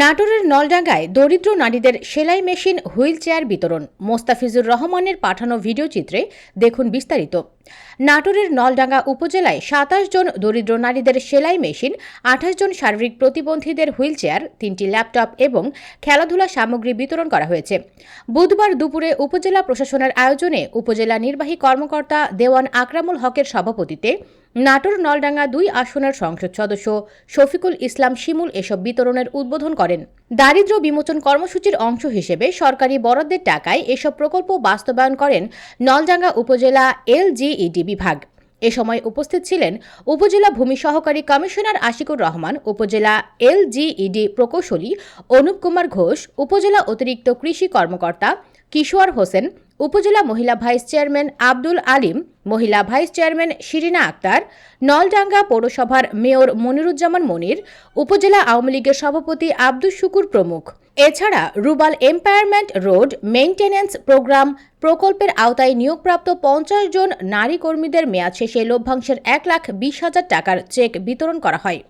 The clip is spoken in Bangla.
নাটোরের নলডাঙ্গায় দরিদ্র নারীদের সেলাই মেশিন হুইল চেয়ার বিতরণ। মোস্তাফিজুর রহমানের পাঠানো ভিডিও চিত্রে দেখুন বিস্তারিত। নাটোরের নলডাঙ্গা উপজেলায় সাতাশ জন দরিদ্র নারীদের সেলাই মেশিন, আঠাশ জন শারীরিক প্রতিবন্ধীদের হুইল চেয়ার তিনটি ল্যাপটপ এবং খেলাধুলা সামগ্রী বিতরণ করা হয়েছে। বুধবার দুপুরে উপজেলা প্রশাসনের আয়োজনে উপজেলা নির্বাহী কর্মকর্তা দেওয়ান আকরামুল হকের সভাপতিতে নাটোর নলডাঙ্গা দুই আসনের সংসদ সদস্য শফিকুল ইসলাম শিমুল এসব বিতরণের উদ্বোধন করেন। দারিদ্র বিমোচন কর্মসূচির অংশ হিসেবে সরকারি বরাদ্দের টাকায় এসব প্রকল্প বাস্তবায়ন করেন নলডাঙ্গা উপজেলা এলজিইডি বিভাগ। এ সময় উপস্থিত ছিলেন উপজেলা ভূমি সহকারী কমিশনার আশিকুর রহমান, উপজেলা এলজিইডি প্রকৌশলী অনুপ কুমার ঘোষ, উপজেলা অতিরিক্ত কৃষি কর্মকর্তা কিশোর হোসেন, উপজেলা মহিলা ভাইস চেয়ারম্যান আব্দুল আলিম মহিলা ভাইস চেয়ারম্যান শিরিনা আক্তার, নলডাঙ্গা পৌরসভার মেয়র মনিরুজ্জামান মনির, উপজেলা আওয়ামী লীগের সভাপতি আব্দুল শুকুর প্রমুখ। এছাড়া রুবাল এম্পায়ারমেন্ট রোড মেইনটেন্যান্স প্রোগ্রাম প্রকল্পের আওতায় নিয়োগপ্রাপ্ত পঞ্চাশ জন নারী কর্মীদের মেয়াদ শেষে লভ্যাংশের এক লাখ বিশ হাজার টাকার চেক বিতরণ করা হয়।